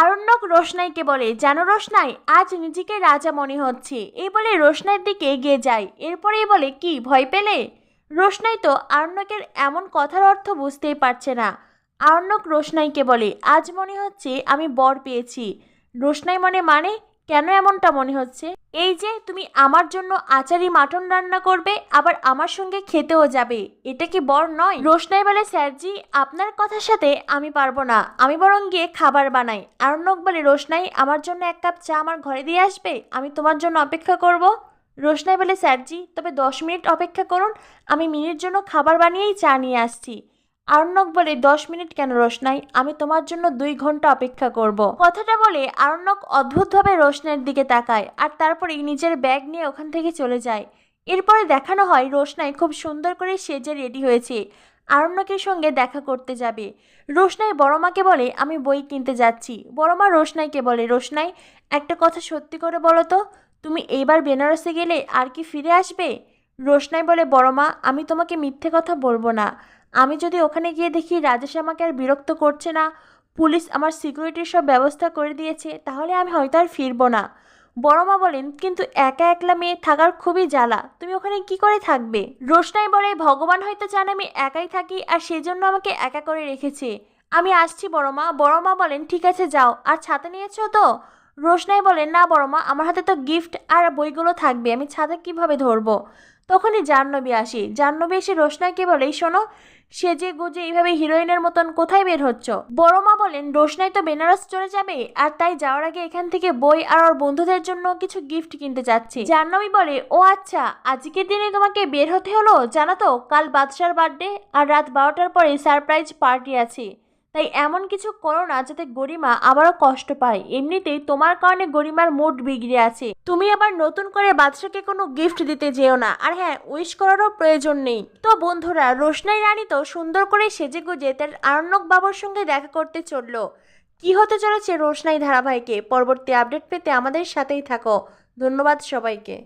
আরণ্যক রোশনাইকে বলে, জানো রোশনাই, আজ নিজেকে রাজা মনে হচ্ছে। এই বলে রোশনাইয়ের দিকে এগিয়ে যায়। এরপরেই বলে, কি, ভয় পেলে? রোশনাই তো আরণ্যকের এমন কথার অর্থ বুঝতেই পারছে না। আরণ্যক রোশনাইকে বলে, আজ মনে হচ্ছে আমি বর পেয়েছি। রোশনাই মনে মানে কেন এমনটা মনে হচ্ছে? এই যে তুমি আমার জন্য আচারি মাটন রান্না করবে, আবার আমার সঙ্গে খেতেও যাবে, এটা কি বর নয়? রোশনাই বলে, স্যারজি, আপনার কথার সাথে আমি পারব না। আমি বরং গিয়ে খাবার বানাই। আরণ্যক বলে, রোশনাই, আমার জন্য এক কাপ চা আমার ঘরে দিয়ে আসবে? আমি তোমার জন্য অপেক্ষা করব? রোশনাই বলে, স্যারজি, তবে দশ মিনিট অপেক্ষা করুন। আমি মিনিট জন্য খাবার বানিয়েই চা নিয়ে আসছি। আরণ্যক বলে, দশ মিনিট কেন রোশনাই আমি তোমার জন্য দুই ঘণ্টা অপেক্ষা করব। কথাটা বলে, আরণ্যক অদ্ভুতভাবে রোশনাইয়ের দিকে তাকায় আর তারপরেই নিজের ব্যাগ নিয়ে ওখান থেকে চলে যায়। এরপরে দেখানো হয়, রোশনাই খুব সুন্দর করে সেজে রেডি হয়েছে। আরণ্যকের সঙ্গে দেখা করতে যাবে। রোশনাই বড়মাকে বলে, আমি বই কিনতে যাচ্ছি। বড়মা রোশনাইকে বলে, রোশনাই, একটা কথা সত্যি করে বলো তো, তুমি এইবার বেনারসে গেলে আর কি ফিরে আসবে? রোশনাই বলে, বড়মা, আমি তোমাকে মিথ্যে কথা বলব না। আমি যদি ওখানে গিয়ে দেখি রাজেশ আমাকে আর বিরক্ত করছে না, পুলিশ আমার সিকিউরিটির সব ব্যবস্থা করে দিয়েছে, তাহলে আমি হয়তো আর ফিরবো না। বড়মা বলেন, কিন্তু একা একলা মেয়ে থাকার খুবই জ্বালা, তুমি ওখানে কি করে থাকবে? রোশনাই বলে, ভগবান হয়তো চান আমি একাই থাকি আর সেজন্য আমাকে একা করে রেখেছে। আমি আসছি বড়মা। বড়মা বলেন, ঠিক আছে, যাও। আর ছাতা নিয়েছো তো? রোশনাই বলেন, না বড়মা, আমার হাতে তো গিফট আর বইগুলো থাকবে, আমি ছাতা কীভাবে ধরবো? তখনই জাহ্নবী আসি। জাহ্নবী এসে রোশনাইকে বলে "এই শোনো সেজে গুজে এইভাবে হিরোইনের মতন কোথায় বের হচ্ছ? বড় মা বলেন রোশনাই তো, বেনারস চলে যাবে। আর তাই যাওয়ার আগে এখান থেকে বই আর ওর বন্ধুদের জন্য কিছু গিফট কিনতে যাচ্ছি। জাহ্নবী বলে, ও আচ্ছা আজকের দিনে তোমাকে বের হতে হলো? জানো তো, কাল বাদশার বার্থডে আর রাত বারোটার পরে সারপ্রাইজ পার্টি আছে। তাই এমন কিছু করো না যাতে গরিমা আবারও কষ্ট পায়। এমনিতেই তোমার কারণে গরিমার মুড বিগড়ে আছে। তুমি আবার নতুন করে বাদশাকে কোনো গিফট দিতে যেও না। আর হ্যাঁ উইশ করারও প্রয়োজন নেই। তো বন্ধুরা, রোশনাই রানী তো সুন্দর করে সেজে গুজে তার আরণ্যক বাবার সঙ্গে দেখা করতে চলল। কি হতে চলেছে রোশনাই ধারাবাহিকে? পরবর্তী আপডেট পেতে আমাদের সাথেই থাকো। ধন্যবাদ সবাইকে।